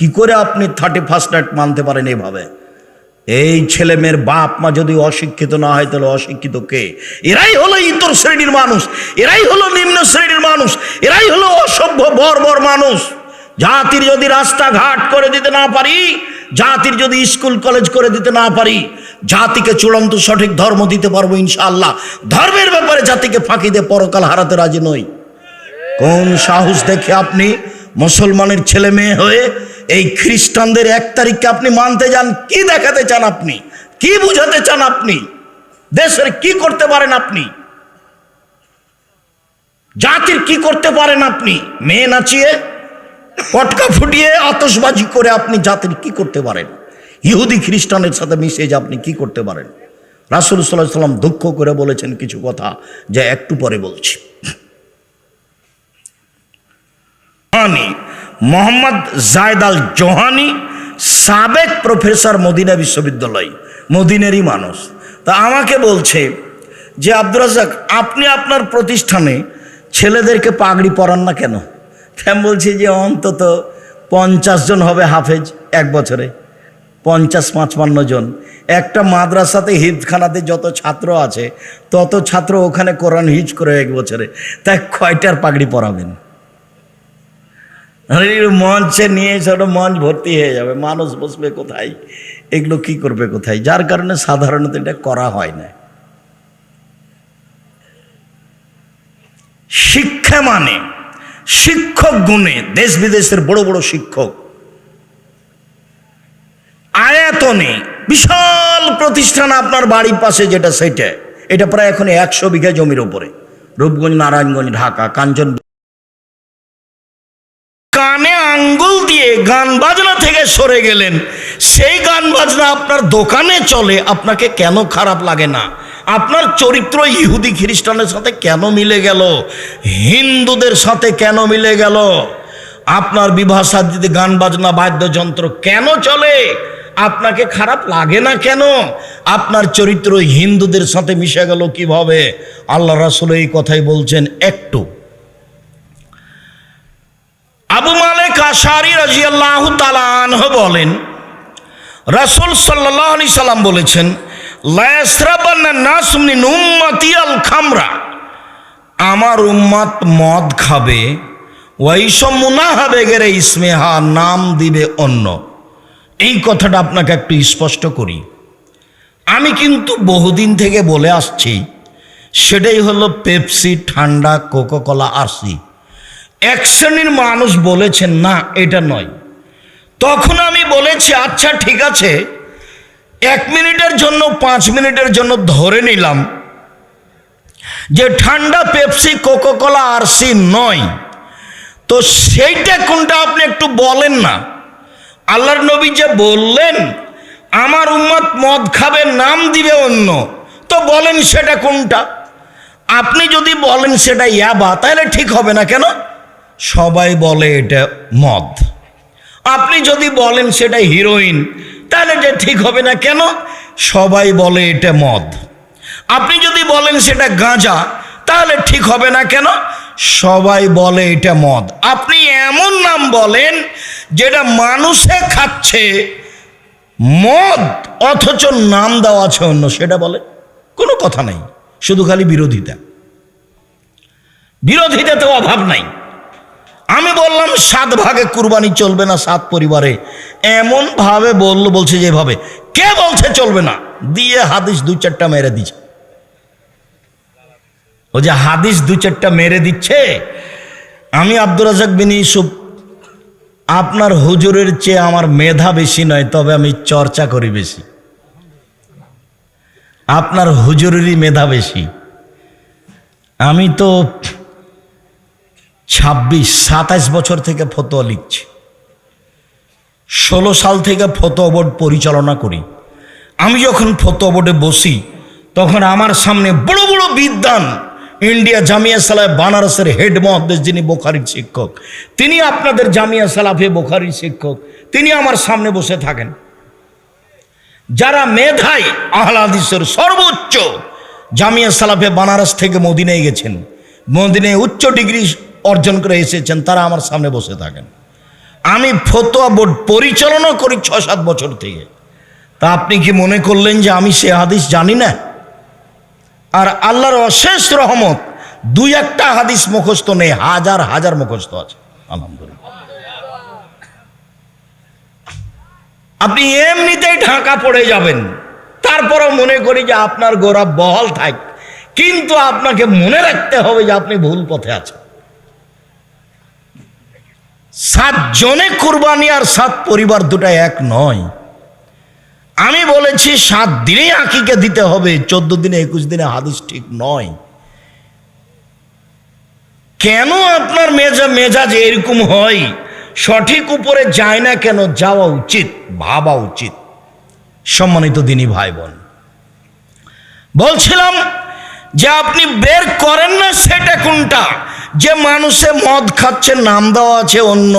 কি করে আপনি থার্টি ফার্স্ট নাইট মানতে পারেন এইভাবে এই ছেলে মেয়ের বাপ মা যদি অশিক্ষিত না হয়, তাহলে অশিক্ষিত কে? এরাই হলো ইতর শ্রেণির মানুষ, এরাই হলো নিম্ন শ্রেণির মানুষ, এরাই হলো অসভ্য, বর্বর মানুষ। জাতির যদি রাস্তাঘাট করে দিতে না পারি, জাতির যদি স্কুল, কলেজ করে দিতে না পারি, জাতিকে চূড়ান্ত সঠিক ধর্ম দিতে পারব ইনশাআল্লাহ। ধর্মের ব্যাপারে জাতিকে ফাঁকি দিয়ে পরকাল হারাতে রাজি নই। কোন সাহস দেখে আপনি মুসলমানের ছেলে মেয়ে হয়ে এই খ্রিস্টানদের এক তারিখকে আপনি মানতে যান, কি দেখাতে চান আপনি? কি বুঝাতে চান আপনি? দেশের কি করতে পারেন আপনি? জাতির কি করতে পারেন আপনি? মেয়ে নাচিয়ে, পটকা ফুটিয়ে আতসবাজি করে আপনি জাতির কি করতে পারেন? ইহুদি খ্রিস্টানের সাথে মিশে যে আপনি কি করতে পারেন? রাসুল সাল্লাহ সাল্লাম দুঃখ করে বলেছেন কিছু কথা, যা একটু পরে বলছি। Juhani, Mohammad Zayd al Juhani, সাবেক প্রফেসর মদিনা বিশ্ববিদ্যালয়, মদিনেরই মানুষ। তা আমাকে বলছে যে, আব্দুর রাজাক আপনি আপনার প্রতিষ্ঠানে ছেলেদেরকে পাগড়ি পরান না কেন? আমি বলছি যে, অন্তত পঞ্চাশ জন হবে হাফেজ এক বছরে। পঞ্চাশ পাঁচপান্ন জন। একটা মাদ্রাসাতে হিজখানাতে যত ছাত্র আছে, তত ছাত্র ওখানে কোরআন হিজ করে এক বছরে। তাই কয়টার পাগড়ি পরাবেন? মঞ্চে নিয়ে এসে ওটা মঞ্চ ভর্তি হয়ে যাবে। মানুষ বসবে কোথায়? এগুলো কি করবে কোথায়? যার কারণে সাধারণত এটা করা হয় না। শিক্ষা মানে শিক্ষক গুণে দেশ বিদেশের বড় বড় শিক্ষক। আয়াতনে বিশাল প্রতিষ্ঠান আপনার বাড়ির পাশে যেটা, সেটা। এটা প্রায় এখন একশো বিঘা জমির উপরে। রূপগঞ্জ, নারায়ণগঞ্জ, ঢাকা কাঞ্চন কানে আঙ্গুল দিয়ে গান বাজনা থেকে সরে গেলেন। সেই গান বাজনা আপনার দোকানে চলে, আপনাকে কেন খারাপ লাগে না? আপনার চরিত্র ইহুদি খ্রিস্টানের সাথে কেন মিলে গেল? হিন্দুদের সাথে কেন মিলে গেল? আপনার বিবাহ সাদিতে গান বাজনা, বাদ্যযন্ত্র কেন চলে? আপনাকে খারাপ লাগে না কেন? আপনার চরিত্র হিন্দুদের সাথে মিশে গেল কীভাবে? আল্লাহ রাসুল এই কথাই বলছেন, একটু আশারি রাজিয়াল্লাহ তালানহ বলেন, রাসুল সাল্লাহ আলি সাল্লাম বলেছেন খামরা। আমার উম্মাত মদ খাবে ওয়াইসম মুনাহা বেগেরে ইসমেহা নাম দিবে অন্য। এই কথাটা আপনাকে একটু স্পষ্ট করি। আমি কিন্তু বহুদিন থেকে বলে আসছি, সেটাই হলো পেপসি, ঠান্ডা, কোকোকলা, আরসি। এক শ্রেণির মানুষ বলেছেন, না, এটা নয়। তখন আমি বলেছি আচ্ছা ঠিক আছে। এক মিনিটের জন্য, পাঁচ মিনিটের জন্য ধরে নিলাম যে ঠান্ডা পেপসি, কোকোকলা আর সি নয়। তো সেইটা কোনটা আপনি একটু বলেন না। আল্লাহর নবী যে বললেন, আমার উম্মত মদ খাবে, নাম দিবে অন্য। তো বলেন সেটা কোনটা? আপনি যদি বলেন সেটা ইয়াবা, তাহলে ঠিক হবে না কেন? সবাই বলে এটা মদ। আপনি যদি বলেন সেটা হিরোইন, তাহলে এটা ঠিক হবে না কেন? সবাই বলে এটা মদ। আপনি যদি বলেন সেটা গাঁজা, তাহলে ঠিক হবে না কেন? সবাই বলে এটা মদ। আপনি এমন নাম বলেন যেটা মানুষে খাচ্ছে মদ, অথচ নাম দেওয়া আছে অন্য, সেটা বলে। কোনো কথা নাই, শুধু খালি বিরোধিতা। বিরোধিতাতে অভাব নাই। আমি বললাম, সাত ভাগে কুরবানি চলবে না সাত পরিবারে। এমন ভাবে বলল, বলছে যেভাবে কে বলছে চলবে না? দিয়ে হাদিস দু চারটা মেরে দিচ্ছে। ও যে হাদিস দু চারটা মেরে দিচ্ছে? আমি আব্দুর রাজাক বিন ইউসুফ, আপনার হুজুরের চেয়ে আমার মেধা বেশি নয়, তবে আমি চর্চা করি বেশি। আপনার হুজুরেরই মেধা বেশি। আমি তো ছাব্বিশ, সাতাইশ বছর থেকে ফতোয়া লিখছি। ষোলো সাল থেকে ফতোয়া বোর্ড পরিচালনা করি। আমি যখন ফতোয়া বোর্ডে বসি, তখন আমার সামনে বড় বড় বিদ্যান ইন্ডিয়া জামিয়া সালাহ বানারসের হেড মহাদেশ যিনি বোখারির শিক্ষক, তিনি আপনাদের জামিয়া সালাফে বোখারির শিক্ষক, তিনি আমার সামনে বসে থাকেন। যারা মেধাই আহলাদিসের সর্বোচ্চ জামিয়া সালাফে বানারস থেকে মদিনায় গেছেন, মদিনায় উচ্চ ডিগ্রি অর্জন করে এসেছেন, তারা আমার সামনে বসে থাকেন। আমি ফতোয়া বোর্ড পরিচালনা করি ছ সাত বছর থেকে। তা আপনি কি মনে করলেন যে আমি সে হাদিস জানি না? আর আল্লাহর অশেষ রহমত, দুই একটা হাদিস মুখস্থ নেই, হাজার হাজার মুখস্থ আছে। আলহামদুলিল্লাহ। আপনি এমনিতেই ঢাকা পড়ে যাবেন। তারপরও মনে করি যে আপনার গোড়া বহল থাক। কিন্তু আপনাকে মনে রাখতে হবে যে আপনি ভুল পথে আছেন। সাত জনে কুরবানি আর সাত পরিবার দুটা এক নয়। আমি বলেছি সাত দিনে আঁকিকে দিতে হবে, চোদ্দ দিনে, একুশ দিনে হাদিস ঠিক নয়। কেন আপনার মেজা মেজাজ এরকম হয়? সঠিক উপরে যায় না কেন? যাওয়া উচিত, ভাবা উচিত। সম্মানিত দিনী ভাই বোন বলছিলাম যে আপনি বের করেন না সেটা কোনটা? যে মানুষে মদ খাচ্ছে, নাম দেওয়া আছে অন্য।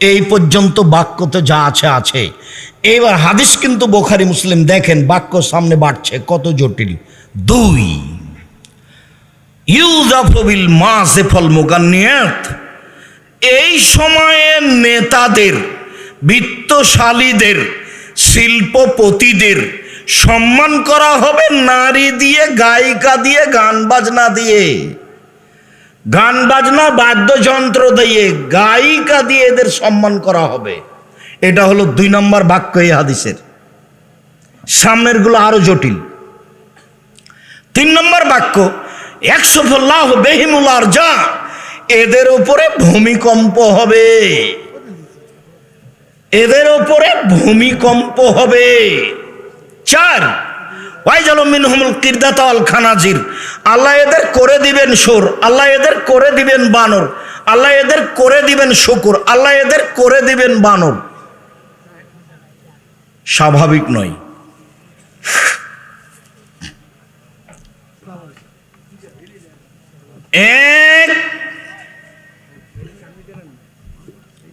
এই পর্যন্ত বাক্য তো যা আছে আছে। এইবার হাদিস কিন্তু বোখারি মুসলিম, দেখেন বাক্য সামনে বাড়ছে, কত জটিল। দুই ইউজাফবিল মাসেফল মোগান্নিয়াত এই সময়ে নেতাদের, বিত্তশালীদের, শিল্পপতিদের সম্মান করা হবে নারী দিয়ে, গায়িকা দিয়ে, গান বাজনা দিয়ে। গান বাজনা, বাদ্যযন্ত্র দিয়ে গায়িকা দিয়ে এদের সম্মান করা হবে। এটা হলো দুই নম্বর বাক্য এই হাদিসের। সামনেরগুলো আরও জটিল। তিন নম্বর বাক্য একশো ফল্লাহ বেহিমুলার যা এদের উপরে ভূমিকম্প হবে। এদের উপরে ভূমিকম্প হবে। চার ওয়াইজাল মিনহুমুল কিরদাতাল খানাজির। আল্লাহ এদের করে দিবেন সুর, আল্লাহ এদের করে দিবেন বানর, আল্লাহ এদের করে দিবেন শুকুর, আল্লাহ এদের করে দিবেন বানর। স্বাভাবিক নয়। এক,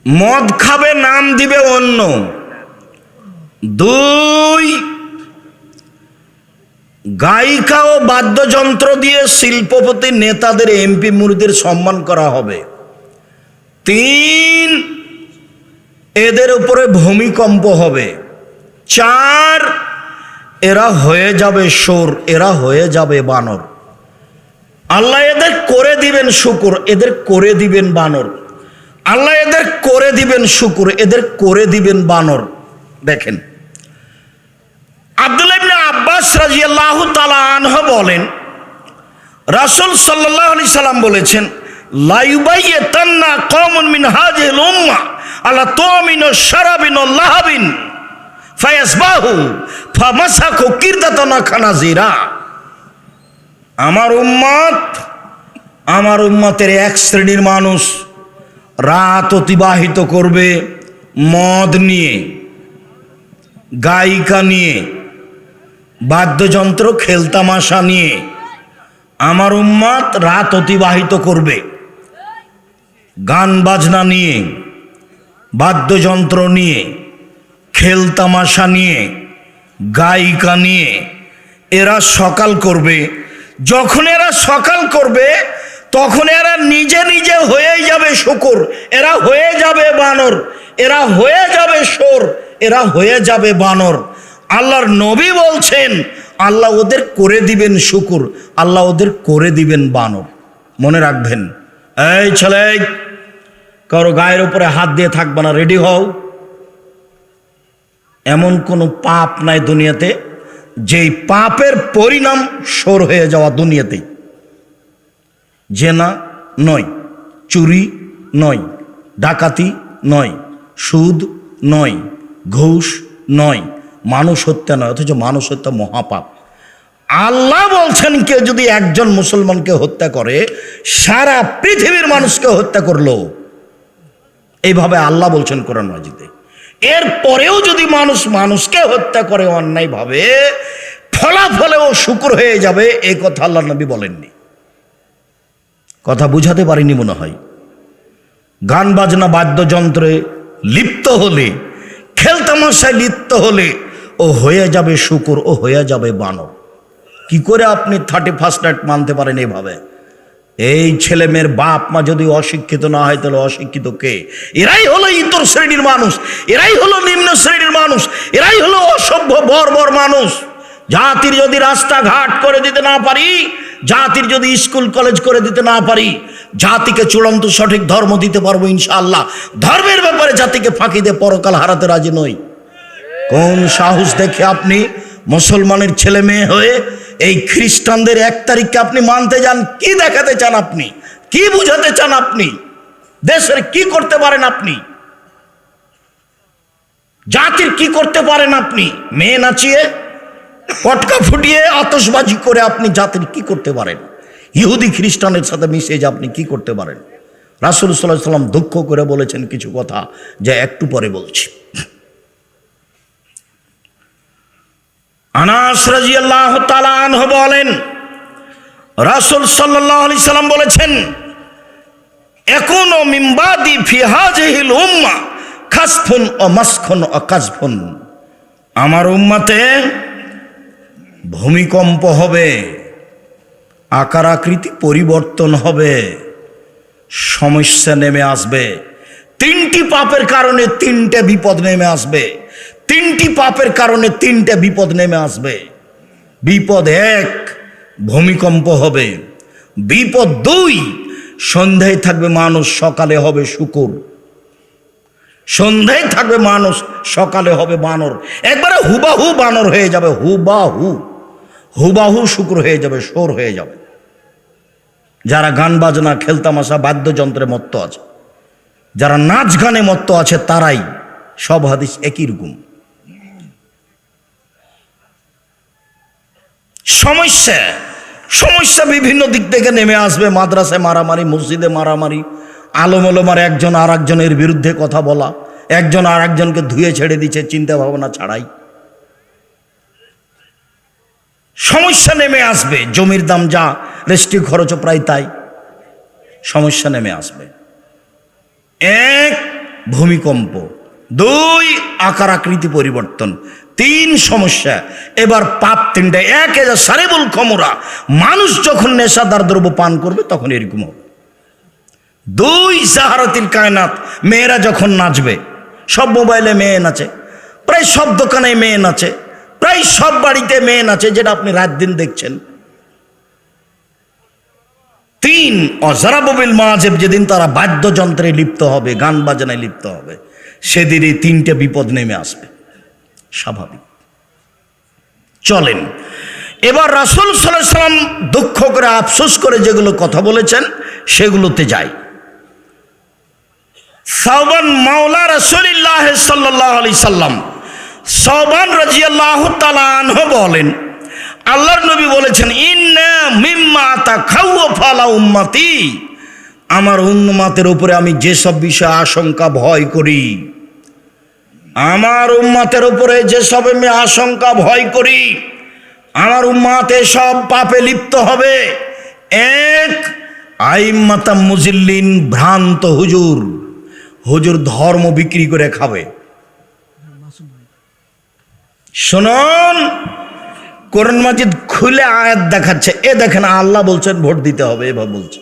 মদ খাবে, নাম দিবে অন্য। দুই গায়িকা ও বাদ্যযন্ত্র দিয়ে শিল্পপতি নেতাদের এমপি মুরিদের সম্মান করা হবে। তিন, এদের উপরে ভূমিকম্প হবে। চার, এরা হয়ে যাবে সোর, এরা হয়ে যাবে বানর। আল্লাহ এদের করে দিবেন শুকুর, এদের করে দিবেন বানর। আল্লাহ এদের করে দিবেন শুকুর, এদের করে দিবেন বানর। দেখেন। আব্দুল ইবনে আব্বাস তাআলা আনহু বলেন, রাসূল সাল্লাল্লাহু আলাইহি সাল্লাম বলেছেন মিন আলা কিরদাতানা খানাজিরা আমার উম্মত, আমার উম্মতের এক শ্রেণির মানুষ রাত অতিবাহিত করবে, মদ নিয়ে, গায়িকা নিয়ে বাদ্যযন্ত্র খেলতামাশা নিয়ে। আমার উম্মাদ রাত অতিবাহিত করবে। গান বাজনা নিয়ে, বাদ্যযন্ত্র নিয়ে খেলতামাশা নিয়ে, গায়িকা নিয়ে। এরা সকাল করবে। যখন এরা সকাল করবে, তখন এরা নিজে নিজে হয়ে যাবে শুকুর। এরা হয়ে যাবে বানর। এরা হয়ে যাবে সোর এরা হয়ে যাবে বানর। আল্লাহর নবী বলছেন, আল্লাহ ওদের করে দিবেন শুকুর, আল্লাহ ওদের করে দিবেন বানর। মনে রাখবেন। এই ছেলে, কারও গায়ের উপরে হাত দিয়ে থাকবে না, রেডি হও। এমন কোনো পাপ নাই দুনিয়াতে, যেই পাপের পরিণাম সর হয়ে যাওয়া দুনিয়াতেই জেনা নয়, চুরি নয়, ডাকাতি নয়, সুদ নয়, ঘুষ নয়। মানুষ হত্যা নয়, অথচ মানুষ হত্যা মহাপাপ। আল্লাহ বলছেন, কেউ যদি একজন মুসলমানকে হত্যা করে, সারা পৃথিবীর মানুষকে হত্যা করল। এইভাবে আল্লাহ বলছেন কোরআন মাজিদে। এর পরেও যদি মানুষ মানুষকে হত্যা করে অন্যায়ভাবে, ফলাফলেও শুক্র হয়ে যাবে এই কথা আল্লাহ নবী বলেননি। কথা বুঝাতে পারিনি মনে হয়। গান বাজনা বাদ্যযন্ত্রে লিপ্ত হলে, খেলতামশায় লিপ্ত হলে ও হয়ে যাবে শুকুর, ও হয়ে যাবে বানর কি করে আপনি থার্টি ফার্স্ট নাইট মানতে পারেন এভাবে? এই ছেলে মেয়ের বাপ মা যদি অশিক্ষিত না হয়, তাহলে অশিক্ষিত কে? এরাই হলো ইতর শ্রেণির মানুষ, এরাই হলো নিম্ন শ্রেণির মানুষ, এরাই হলো অসভ্য, বর্বর মানুষ। জাতির যদি রাস্তাঘাট করে দিতে না পারি, জাতির যদি স্কুল, কলেজ করে দিতে না পারি, জাতিকে চূড়ান্ত সঠিক ধর্ম দিতে পারব ইনশাআল্লাহ। ধর্মের ব্যাপারে জাতিকে ফাঁকি দিয়ে পরকাল হারাতে রাজি নই। কোন সাহস দেখে আপনি মুসলমানের ছেলে মেয়ে হয়ে এই খ্রিস্টানদের এক তারিখকে আপনি মানতে যান? কি দেখাতে চান আপনি? কি বুঝাতে চান আপনি? দেশের কি করতে পারেন আপনি? জাতির কি করতে পারেন আপনি? মেয়ে নাচিয়ে, পটকা ফুটিয়ে আতসবাজি করে আপনি জাতির কি করতে পারেন? ইহুদি খ্রিস্টানের সাথে মিশে যে আপনি কি করতে পারেন? রাসুল সাল্লাহ সাল্লাম দুঃখ করে বলেছেন কিছু কথা, যা একটু পরে বলছি। আনাস রাজি আল্লাহ তালানহ বলেন, রাসুল সাল্লাহ আলি সাল্লাম বলেছেন, এখনও মিম্বাদি ফিহাজহিল উম্মা খাসফুন ও মাসখুন ও কাজফুন আমার উম্মাতে ভূমিকম্প হবে আকার আকৃতি পরিবর্তন হবে, সমস্যা নেমে আসবে, তিনটি পাপের কারণে তিনটে বিপদ নেমে আসবে। তিনটি পাপের কারণে তিনটে বিপদ নেমে আসবে। বিপদ এক, ভূমিকম্প হবে। বিপদ দুই, সন্ধ্যায় থাকবে মানুষ, সকালে হবে শুকুর। সন্ধ্যায় থাকবে মানুষ, সকালে হবে বানর। একবারে হুবাহু বানর হয়ে যাবে, হুবাহু। হুবাহু শুক্র হয়ে যাবে সোর হয়ে যাবে। যারা গান বাজনা খেলতামাশা বাদ্যযন্ত্রে মত্ত আছে, যারা নাচ গানে মত্ত আছে, তারাই সব হাদিস একই রকম। সমস্যা সমস্যা বিভিন্ন দিক থেকে নেমে আসবে মাদ্রাসায় মারামারি, মসজিদে মারামারি আলম আলমার একজন আর একজনের বিরুদ্ধে কথা বলা, একজন আর একজনকে ধুয়ে ছেড়ে দিচ্ছে, চিন্তা ভাবনা ছাড়াই। সমস্যা নেমে আসবে, জমির দাম যা রেস্ট্রি খরচও প্রায় তাই। সমস্যা নেমে আসবে। এক, ভূমিকম্প। দুই, আকার আকৃতি পরিবর্তন। তিন সমস্যা। এবার পাপ তিনটা এক হাজার সারেবুল খমরা মানুষ যখন নেশাদার দ্রব্য পান করবে, তখন এরকম হবে। দুই সাহারাতিল কায়নাত। মেয়েরা যখন নাচবে, সব মোবাইলে মেয়ে নাচে, প্রায় সব দোকানে মেয়ে নাচে, প্রায় সব বাড়িতে মেয়ে নাচে, যেটা আপনি রাত দিন দেখছেন। তিন অজারাববিল মাঝেব যেদিন তারা বাদ্যযন্ত্রে লিপ্ত হবে, গান বাজনায় লিপ্ত হবে, সেদিন এই তিনটে বিপদ নেমে আসবে। স্বাভাবিক। চলেন, এবার রাসুল সাল্লাহ সাল্লাম দুঃখ করে আফসোস করে যেগুলো কথা বলেছেন সেগুলোতে যাই। সাউবান মাওলা রসুলিল্লাহ সাল্লাহ আলি সাল্লাম সৌবান রাজিয়াল্লাহ তালানহ বলেন, আল্লাহর নবী বলেছেন তা আমার উন্মাতের উপরে আমি যেসব বিষয়ে আশঙ্কা, ভয় করি আমার উম্মাতের উপরে যেসব আমি আশঙ্কা ভয় করি, আমার উম্মাতে সব পাপে লিপ্ত হবে। এক আইমাতা মুজিল্লিন, ভ্রান্ত হুজুর। হুজুর ধর্ম বিক্রি করে খাবে। শুনুন, কোরআন মাজিদ খুলে আয়াত দেখাচ্ছে। এ দেখেন, আল্লাহ বলছেন, ভোট দিতে হবে, এভাবে বলছে।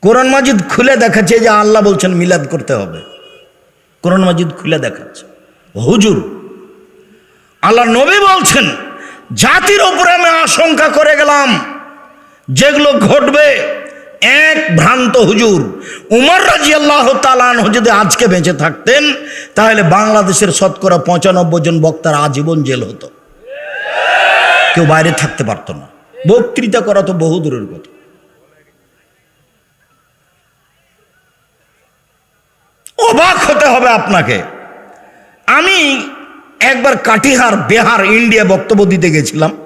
কোরআন মাজিদ খুলে দেখাচ্ছে যে আল্লাহ বলছেন, মিলাদ করতে হবে। কোরআন মাজিদ খুলে দেখাচ্ছে। হুজুর আল্লাহ নবী বলছেন, জাতির ওপরে আমি আশঙ্কা করে গেলাম যেগুলো ঘটবে। এক ভ্রান্ত হুজুর, উমর রাজি আল্লাহ তালান যদি আজকে বেঁচে থাকতেন, তাহলে বাংলাদেশের শতকরা পঁচানব্বই জন বক্তার আজীবন জেল হতো। কেউ বাইরে থাকতে পারতো না। বক্তৃতা করা তো বহু দূরের কথা। অবাক হতে হবে আপনাকে। আমি একবার কাটিহার, বিহার, ইন্ডিয়া বক্তব্য দিতে গেছিলাম।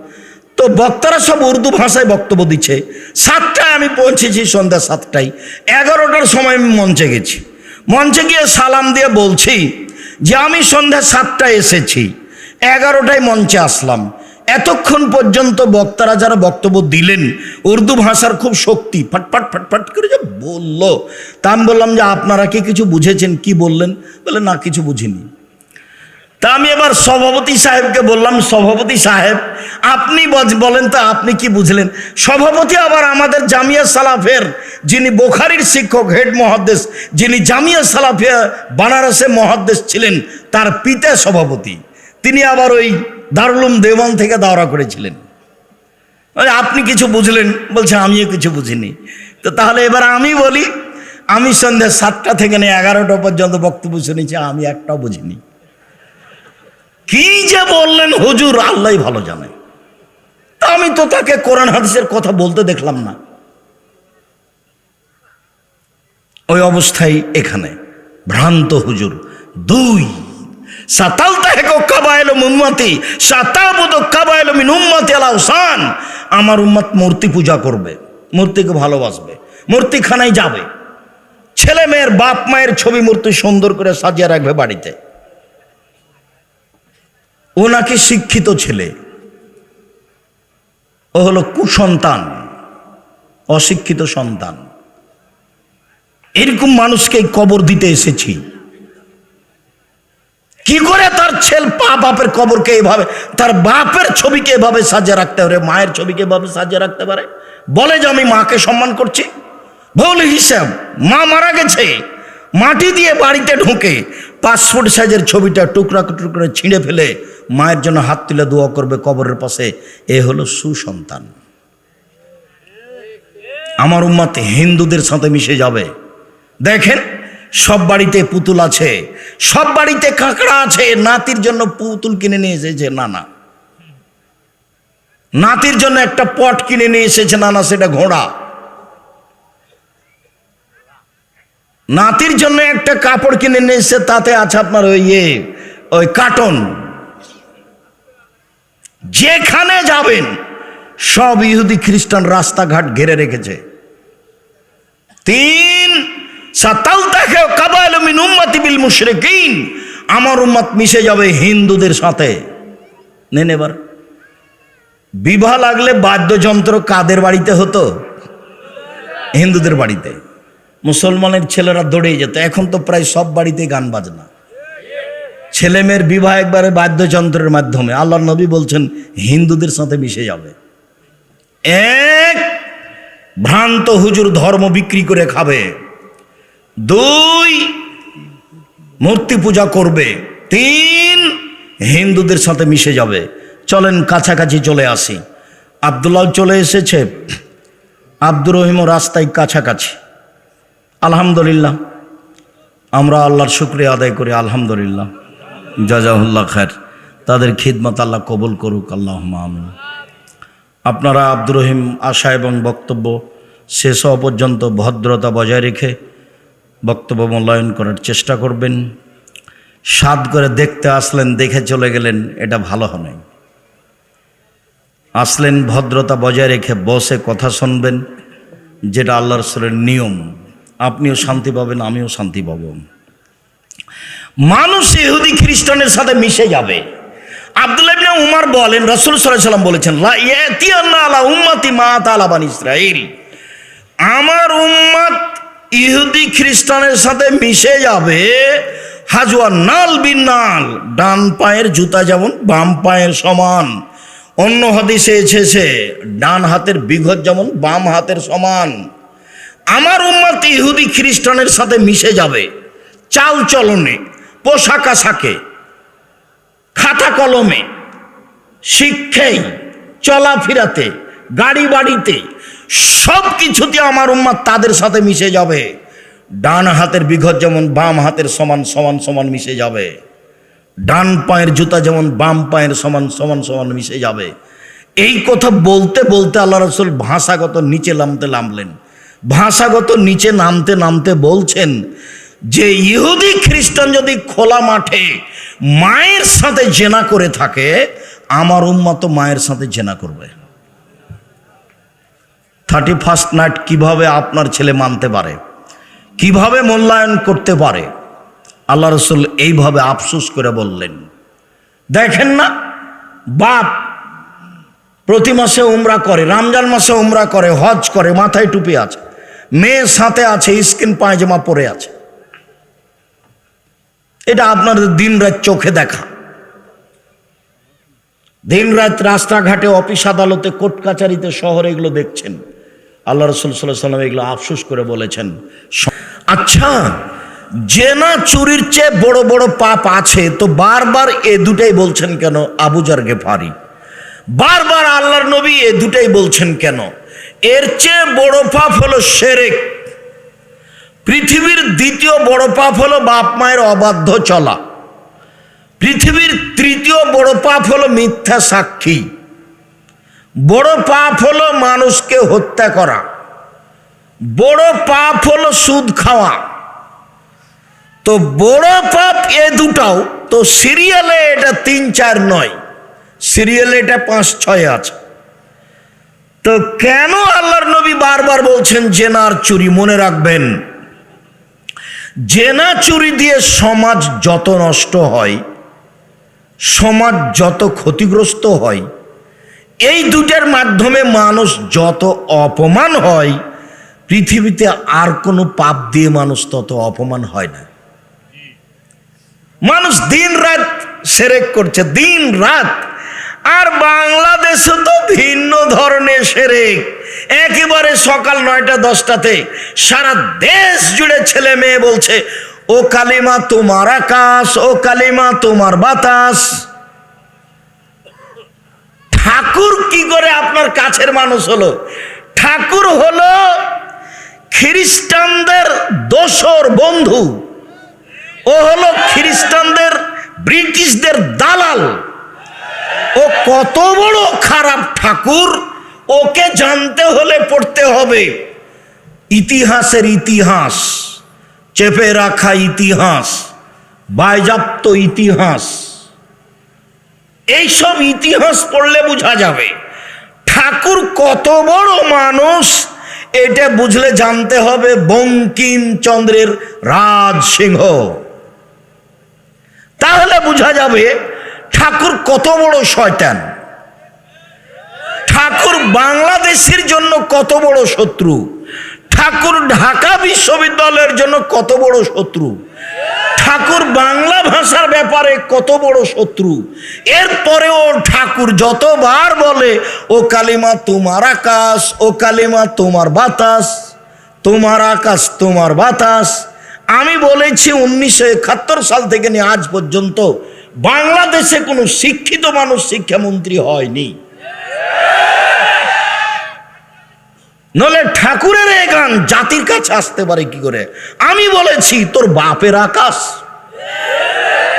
তো বক্তারা সব উর্দু ভাষায় বক্তব্য দিচ্ছে। সাতটায় আমি পৌঁছেছি সন্ধ্যা সাতটায়। এগারোটার সময় আমি মঞ্চে গেছি। মঞ্চে গিয়ে সালাম দিয়ে বলছি যে, আমি সন্ধ্যা সাতটায় এসেছি। এগারোটায় মঞ্চে আসলাম। এতক্ষণ পর্যন্ত বক্তারা যারা বক্তব্য দিলেন, উর্দু ভাষার খুব শক্তি ফাটফাট ফাটফাট করে যে বলল। তা আমি বললাম যে আপনারা কি কিছু বুঝেছেন? কি বললেন? বলে না, কিছু বুঝিনি। তা আমি এবার সভাপতি সাহেবকে বললাম, সভাপতি সাহেব, আপনি বলেন তো আপনি কি বুঝলেন? সভাপতি আবার আমাদের জামিয়া সালাফের, যিনি বোখারির শিক্ষক, হেড মহাদ্দেশ, যিনি জামিয়া সালাফিয়া বানারসে মহাদ্দেশ ছিলেন, তার পিতা সভাপতি। তিনি আবার ওই দারুলুম দেওয়ান থেকে দাওরা করেছিলেন। আপনি কিছু বুঝলেন? বলছে, আমিও কিছু বুঝিনি। তো তাহলে এবার আমি বলি, আমি সন্ধ্যে সাতটা থেকে নিয়ে এগারোটা পর্যন্ত বক্তব্য শুনেছি, আমি একটাও বুঝিনি। কি যে বললেন হুজুর আল্লাহ ভালো জানে। তা আমি তো তাকে কোরআন হাদিসের কথা বলতে দেখলাম না। ওই অবস্থায় এখানে ভ্রান্ত হুজুর দুই সাতাল আমার উম্মত মূর্তি পূজা করবে, মূর্তিকে ভালোবাসবে, মূর্তিখানায় যাবে। ছেলে মেয়ের বাপ মায়ের ছবি মূর্তি সুন্দর করে সাজিয়ে রাখবে বাড়িতে। ও নাকি শিক্ষিত ছেলে। ও হলো কুসন্তান, অশিক্ষিত সন্তান। এরকম মানুষকে কবর দিতে এসেছি। কি করে তার ছেল পা বাপের কবরকে এভাবে, তার বাপের ছবিকে এভাবে সাজিয়ে রাখতে পারে, মায়ের ছবিকে এভাবে সাজিয়ে রাখতে পারে? বলে যে আমি মাকে সম্মান করছি। ভুল হিসাব, মা মারা গেছে। মাটি দিয়ে বাড়িতে ঢুকে পাসপোর্ট সাইজের ছবিটা টুকরা টুকরা ছিঁড়ে ফেলে মায়ের জন্য হাত তুলে দোয়া করবে কবরের পাশে। এ হলো সুসন্তান। আমার উম্মাত হিন্দুদের সাথে মিশে যাবে। দেখেন সব বাড়িতে পুতুল আছে, সব বাড়িতে কাঁকড়া আছে। নাতির জন্য পুতুল কিনে নিয়ে এসেছে না না নাতির জন্য একটা পট কিনে নিয়ে এসেছে না না সেটা ঘোড়া। নাতির জন্য একটা কাপড় কিনে নিয়ে এসেছে, তাতে আছে আপনার ওই ইয়ে ওই কার্টন। যেখানে যাবেন, সব ইহুদি খ্রিস্টান রাস্তাঘাট ঘেরে রেখেছে। তিন আমার উম্মত মিশে যাবে হিন্দুদের সাথে। নেন এবার। বিবাহ লাগলে বাদ্যযন্ত্র কাদের বাড়িতে হতো? হিন্দুদের বাড়িতে। মুসলমানের ছেলেরা দৌড়ে যেত। এখন তো প্রায় সব বাড়িতে গান বাজনা। ছেলে মেয়ের বিবাহ একবারে বাদ্যযন্ত্রের মাধ্যমে। আল্লাহ নবী বলছেন, হিন্দুদের সাথে মিশে যাবে। এক ভ্রান্ত হুজুর ধর্ম বিক্রি করে খাবে। দুই, মূর্তি পূজা করবে। তিন, হিন্দুদের সাথে মিশে যাবে। চলেন কাছাকাছি চলে আসি। আবদুল্লাহ চলে এসেছে। আব্দুর রহিমও রাস্তায় কাছাকাছি। আলহামদুলিল্লাহ। আমরা আল্লাহর শুক্রিয়া আদায় করি, আলহামদুলিল্লাহ। জাজাহুল্লাহ খায়ের। তাদের খিদমত আল্লাহ কবুল করুক আল্লাহ আমিন। আপনারা আব্দুর রহিম, আশা এবং বক্তব্য শেষ পর্যন্ত ভদ্রতা বজায় রেখে বক্তব্য মূল্যায়ন করার চেষ্টা করবেন। স্বাদ করে দেখতে আসলেন, দেখে চলে গেলেন, এটা ভালো হবে আসলেন, ভদ্রতা বজায় রেখে বসে কথা শুনবেন, যেটা আল্লাহ রসুলের নিয়ম। আপনিও শান্তি পাবেন, আমিও শান্তি পাব। মানুষ ইহুদি খ্রিস্টানের সাথে মিশে যাবে। আব্দুল্লাহ উমার বলেন, রাসূল সাল্লাল্লাহু বলেছেন আলা আমার উম্মত ইহুদি খ্রিস্টানের সাথে মিশে যাবে। হাজুয়া নাল বিনাল ডান পায়ের জুতা যেমন, বাম পায়ের সমান। অন্য হাদিসে এসেছে, ডান হাতের বিঘত যেমন, বাম হাতের সমান। আমার উম্মত ইহুদি খ্রিস্টানের সাথে মিশে যাবে। চাল চলনে, পোশাক আশাকে, খাতা কলমে, শিক্ষাই, চলাফেরাতে, গাড়ি বাড়িতে সব কিছুতে আমার উম্মাদ তাদের সাথে মিশে যাবে। ডান হাতের বিঘত যেমন বাম হাতের সমান সমান সমান মিশে যাবে। ডান পায়ের জুতা যেমন বাম পায়ের সমান সমান সমান মিশে যাবে। এই কথা বলতে বলতে আল্লাহ রসুল ভাষাগত নিচে নামতে নামলেন। ভাষাগত নিচে নামতে নামতে বলছেন যে ইহুদি, খ্রিস্টান যদি খোলা মাঠে মায়ের সাথে জেনা করে থাকে, আমার উম্মা তো মায়ের সাথে জেনা করবে। থার্টি ফার্স্ট নাইট কীভাবে আপনার ছেলে মানতে পারে? কীভাবে মূল্যায়ন করতে পারে? আল্লাহ রসুল এইভাবে আফসোস করে বললেন। দেখেন না, বাপ প্রতি মাসে উমরা করে, রমজান মাসে উমরা করে, হজ করে, মাথায় টুপি আছে, মেয়ের সাথে আছে, স্কিন পায়জামা পরে আছে। এটা আপনাদের দিন রাত চোখে দেখা। দিন রাত রাস্তাঘাটে, অফিস আদালতে, কোর্ট কাচারিতে, শহরে এগুলো দেখছেন। আল্লাহ রসুল সাল্লাম এগুলো আফসোস করে বলেছেন। আচ্ছা জেনা চুরির চেয়ে বড় বড় পাপ আছে, তো বারবার এ দুটাই বলছেন কেন? আবুজার গেফারি। বারবার আল্লাহর নবী এ দুটাই বলছেন কেন? এর চেয়ে বড় পাপ হলো সেরেক পৃথিবীর দ্বিতীয় বড় পাপ হলো বাপ মায়ের অবাধ্য চলা। পৃথিবীর তৃতীয় বড় পাপ হলো মিথ্যা সাক্ষী। বড় পাপ হলো মানুষকে হত্যা করা। বড় পাপ হলো সুদ খাওয়া। তো বড় পাপ এ দুটাও, তো সিরিয়ালে এটা তিন চার নয়, সিরিয়ালে এটা পাঁচ ছয় আছে। তো কেন আল্লাহর নবী বারবার বলছেন জেনার চুরি, মনে রাখবেন, জেনা চুরি দিয়ে সমাজ যত নষ্ট হয়, সমাজ যত ক্ষতিগ্রস্ত হয় এই দুটার মাধ্যমে মানুষ যত অপমান হয়, পৃথিবীতে আর কোনো পাপ দিয়ে মানুষ তত অপমান হয় না। মানুষ দিন রাত সেরেক করছে, দিন রাত। আর বাংলাদেশে তো ভিন্ন ধরনের সেরেক। একেবারে সকাল নয়টা দশটাতে সারা দেশ জুড়ে ছেলে মেয়ে বলছে, ও কালিমা তোমার আকাশ, ও কালিমা তোমার বাতাস। ঠাকুর কি করে আপনার কাছের মানুষ হলো? ঠাকুর হলো খ্রিস্টানদের দোসর বন্ধু। ও হলো খ্রিস্টানদের ব্রিটিশদের দালাল। ও কত বড় খারাপ ঠাকুর, ওকে জানতে হলে পড়তে হবে। ইতিহাসের ইতিহাস, চেপে রাখা ইতিহাস বায়জাপ্ত ইতিহাস। এইসব ইতিহাস পড়লে বোঝা যাবে। ঠাকুর কত বড় মানুষ, এটা বুঝলে জানতে হবে বঙ্কিমচন্দ্রের রাজ সিংহ তাহলে বোঝা যাবে ঠাকুর কত বড় শয়তান। ঠাকুর বাংলাদেশের জন্য কত বড় শত্রু। ঠাকুর ঢাকা বিশ্ববিদ্যালয়ের জন্য কত বড় শত্রু। ঠাকুর বাংলা ভাষার ব্যাপারে কত বড় শত্রু। এরপরেও ঠাকুর যতবার বলে, ও কালিমা তোমার আকাশ, ও কালিমা তোমার বাতাস, তোমার আকাশ তোমার বাতাস। আমি বলেছি উনিশশো একাত্তর সাল থেকে নিয়ে আজ পর্যন্ত বাংলাদেশে কোনো শিক্ষিত মানুষ শিক্ষামন্ত্রী হয়নি। নলে ঠাকুরের এই গান জাতির কাছে আসতে পারে কি করে? আমি বলেছি, তোর বাপের আকাশ।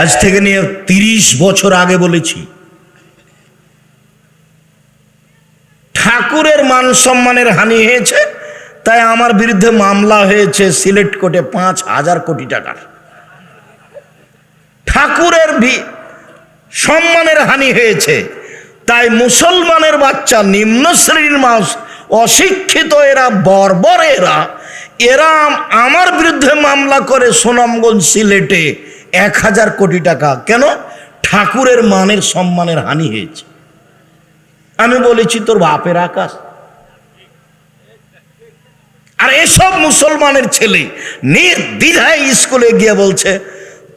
আজ থেকে নিয়ে তিরিশ বছর আগে বলেছি। ঠাকুরের মান সম্মানের হানি হয়েছে, তাই আমার বিরুদ্ধে মামলা হয়েছে সিলেট কোর্টে পাঁচ হাজার কোটি টাকার। ঠাকুরের সম্মানের হানি হয়েছে, তাই মুসলমানের বাচ্চা নিম্ন শ্রেণির মানুষ অশিক্ষিত এরা, বর্বর এরা। এরা আমার বিরুদ্ধে মামলা করে সুনামগঞ্জ সিলেটে এক হাজার কোটি টাকা। কেন? ঠাকুরের মানের সম্মানের হানি হয়েছে। আমি বলেছি, তোর বাপের আকাশ। আর এসব মুসলমানের ছেলে নির্দ্বিধায় স্কুলে গিয়ে বলছে,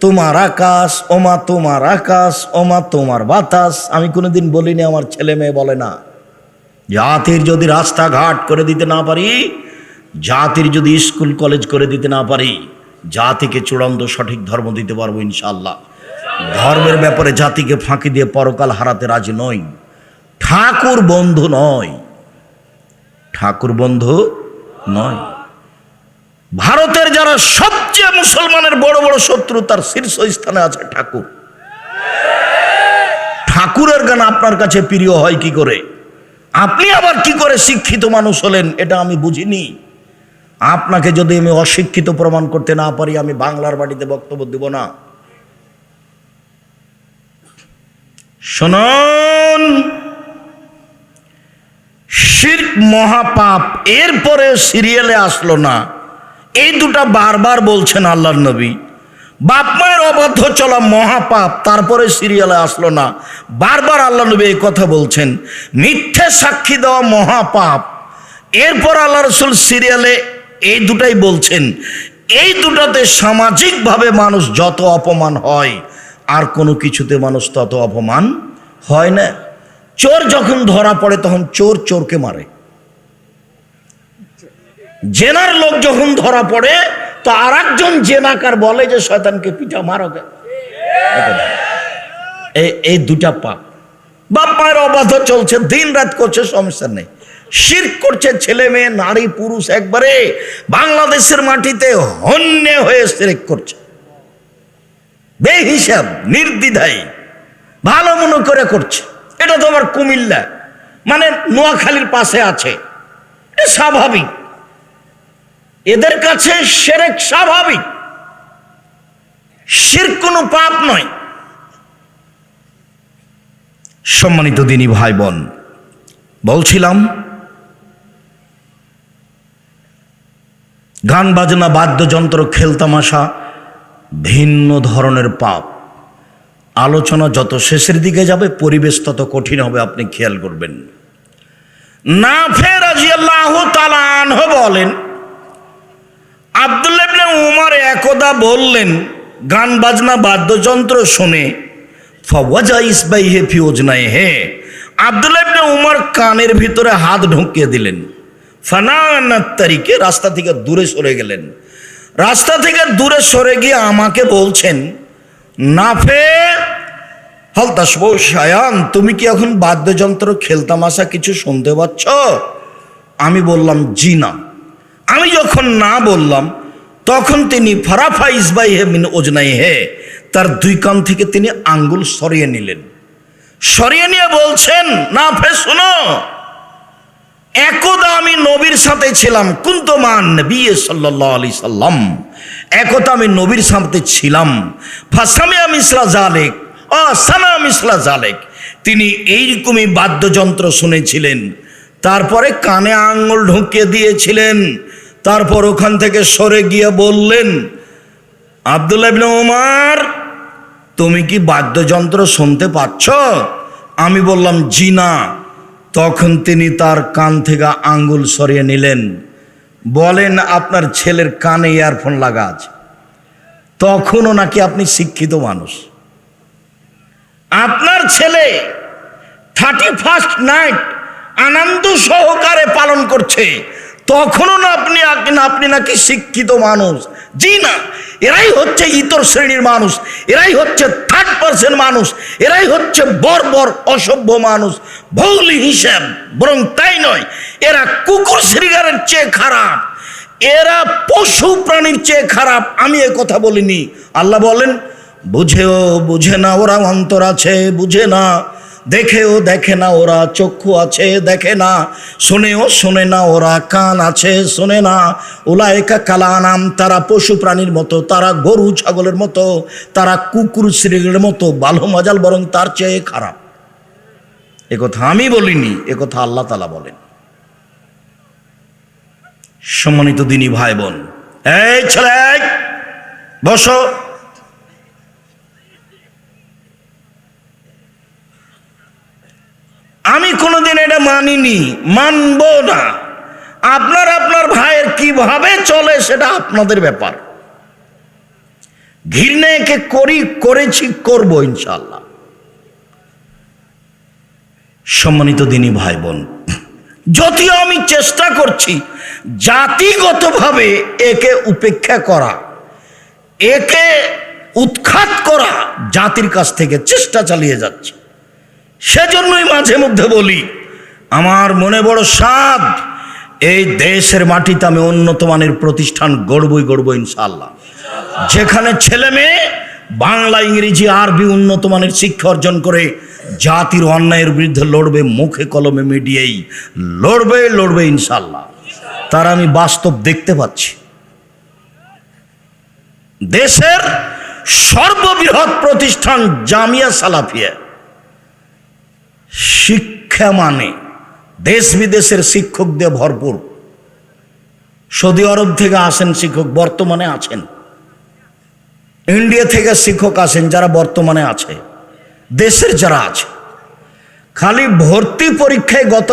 তোমার আকাশ, ওমা তোমার আকাশ, ওমা তোমার বাতাস। আমি কোনোদিন বলিনি, আমার ছেলে মেয়ে বলে না। জাতির যদি রাস্তাঘাট করে দিতে না পারি, জাতির যদি স্কুল, কলেজ করে দিতে না পারি, জাতিকে চূড়ান্ত সঠিক ধর্ম দিতে পারব ইনশাল্লাহ ধর্মের ব্যাপারে জাতিকে ফাঁকি দিয়ে পরকাল হারাতে রাজি নই। ঠাকুর বন্ধু নয় ঠাকুর বন্ধু নয় ভারতের যারা সবচেয়ে মুসলমানের বড় বড় শত্রু, তার শীর্ষ স্থানে আছে ঠাকুর। ঠাকুরের গান আপনার কাছে প্রিয় হয় কি করে? আপনি আবার কি করে শিক্ষিত মানুষ হলেন, এটা আমি বুঝিনি। আপনাকে যদি আমি অশিক্ষিত প্রমাণ করতে না পারি, আমি বাংলার বাড়িতে বক্তব্য দেব না। শুনুন, শির্ক মহাপাপ এরপরে সিরিয়ালে আসলো না। এই দুটা বারবার বলছেন আল্লাহর নবী। বাপ মায়ের অবাধ্য চলা মহাপাপ, তারপরে সিরিয়ালে আসলো না। বারবার আল্লাহ নবী এই কথা বলছেন, মিথ্যে সাক্ষী দেওয়া মহাপাপ। এরপর আল্লাহ রসুল সিরিয়ালে এই দুটাই বলছেন, এই দুটাতে সামাজিকভাবে মানুষ যত অপমান হয়, আর কোনো কিছুতে মানুষ তত অপমান হয় না। চোর যখন ধরা পড়ে, তখন চোর চোরকে মারে। জেনার লোক যখন ধরা পড়ে তো আর একজন জেনাকার বলে যে শয়তানকে পিঠা মারো। এই- দুটা পাপ বাপ মায়ের অবাধ চলছে, দিন রাত করছে, সমস্যা নেই। শির করছে ছেলে মেয়ে, নারী, পুরুষ, একবারে বাংলাদেশের মাটিতে হন্যে হয়ে শিরিক করছে। বেহিসাব, নির্দ্বিধায়, ভালো মনে করে করছে। এটা তো আবার কুমিল্লা মানে নোয়াখালীর পাশে আছে। স্বাভাবিক। এদের কাছে সেরেক স্বাভাবিক। শির কোনো পাপ নয়। সম্মানিত দিনী ভাই বোন বলছিলাম, গান, বাজনা, বাদ্যযন্ত্র, খেলতামাশা ভিন্ন ধরনের পাপ। আলোচনা যত শেষের দিকে যাবে, পরিবেশ তত কঠিন হবে, আপনি খেয়াল করবেন। না ফের আল্লাহ তালানহ বলেন আবদুল্লাহ ইবনে উমর একদা বললেন, গান বাজনা বাদ্যযন্ত্র শুনে, ফওয়াজা ইসবাই হে ফিওজনায় হে আবদুল্লাহ ইবনে উমর কানের ভিতরে হাত ঢুকিয়ে দিলেন। ফানানাত তারিখে রাস্তা থেকে দূরে সরে গেলেন। রাস্তা থেকে দূরে সরে গিয়ে আমাকে বলছেন, নাফে হালতাস শায়ান, তুমি কি এখন বাদ্যযন্ত্র, খেলতামাশা কিছু শুনতে পাচ্ছ? আমি বললাম, জি না। আমি যখন না বললাম, তখন তিনি ফারাফা ইসবাই হে মিন ওজনাই হে তার দুই কান থেকে তিনি আঙ্গুল সরিয়ে নিলেন। সরিয়ে নিয়ে বলছেন, না ফে, শোনো, একদা আমি নবীর সাথে ছিলাম কুন্তমান বিয়ে সাল্লাহ আলি সাল্লাম, একদা আমি নবীর সাথে ছিলাম, ফাসামিয়া মিসলা জালেক সানা মিসলা জালেক তিনি এইরকমই বাদ্যযন্ত্র শুনেছিলেন। তারপরে কানে আঙ্গুল ঢুকিয়ে দিয়েছিলেন। তারপর ওখান থেকে সরে গিয়ে বললেন, আবদুল্লাহ ইবনে উমার, তুমি কি বাদ্যযন্ত্র শুনতে পাচ্ছ? আমি বললাম, জি না। তখন তিনি তার কান থেকে আঙ্গুল সরিয়ে নিলেন। বলেন, আপনার ছেলের কানে ইয়ারফোন লাগা আছে। তখনও নাকি আপনি শিক্ষিত মানুষ। আপনার ছেলে থার্টি ফার্স্ট নাইট আনন্দ সহকারে পালন করছে। তখনও না আপনি আপনি নাকি শিক্ষিত মানুষ। জি না, এরাই হচ্ছে ইতর শ্রেণির মানুষ, এরাই হচ্ছে থার্ড পার্সেন্ট মানুষ, এরাই হচ্ছে বর্বর অসভ্য মানুষ। ভৌলি হিসাব, বরং তাই নয়, এরা কুকুর শ্রীগারের চেয়ে খারাপ, এরা পশু প্রাণীর চেয়ে খারাপ। আমি এ কথা বলিনি। আল্লাহ বলেন, বুঝেও বুঝে না ওরা অন্তর আছে, বুঝে না। দেখেও দেখে না ওরা, চক্ষু আছে দেখে না। শোনেও শোনে না ওরা, কান আছে শোনে না। ওলায়কা কালানাম, তারা পশু প্রাণীর মতো, তারা গরু ছাগলের মতো, তারা কুকুর শ্রীগুলোর মতো বালো মজাল বরং তার চেয়ে খারাপ। এ কথা আমি বলিনি, এ কথা আল্লাহ তালা বলেন। সম্মানিত দিনী ভাই বোন, এই ছেলে, বসো। আমি কোনোদিন এটা মানিনি, মানব না। আপনার আপনার ভাইয়ের কীভাবে চলে সেটা আপনাদের ব্যাপার। ঘৃণা একে করি, করেছি, করব ইনশাল্লাহ সম্মানিত দিনী ভাই বোন যদিও আমি চেষ্টা করছি জাতিগতভাবে একে উপেক্ষা করা, একে উৎখাত করা, জাতির কাছ থেকে চেষ্টা চালিয়ে যাচ্ছে। সেজন্যই মাঝে মধ্যে বলি, আমার মনে বড় সাদ এই দেশের মাটিতে আমি উন্নত মানের প্রতিষ্ঠান গড়বই গড়ব ইনশাল্লাহ যেখানে ছেলে মেয়ে বাংলা, ইংরেজি, আরবি উন্নত মানের শিক্ষা অর্জন করে জাতির অন্যায়ের বিরুদ্ধে লড়বে, মুখে কলমে মিডিয়েই লড়বে লড়বে ইনশাল্লাহ তার আমি বাস্তব দেখতে পাচ্ছি। দেশের সর্ববৃহৎ প্রতিষ্ঠান জামিয়া সালাফিয়া। শিক্ষা মানে দেশ বিদেশের শিক্ষক দিয়ে ভরপুর। সৌদি আরব থেকে আসেন শিক্ষক, বর্তমানে আছেন। ইন্ডিয়া থেকে শিক্ষক আসেন যারা বর্তমানে আছে, দেশের যারা আছে। খালি ভর্তি পরীক্ষায় গত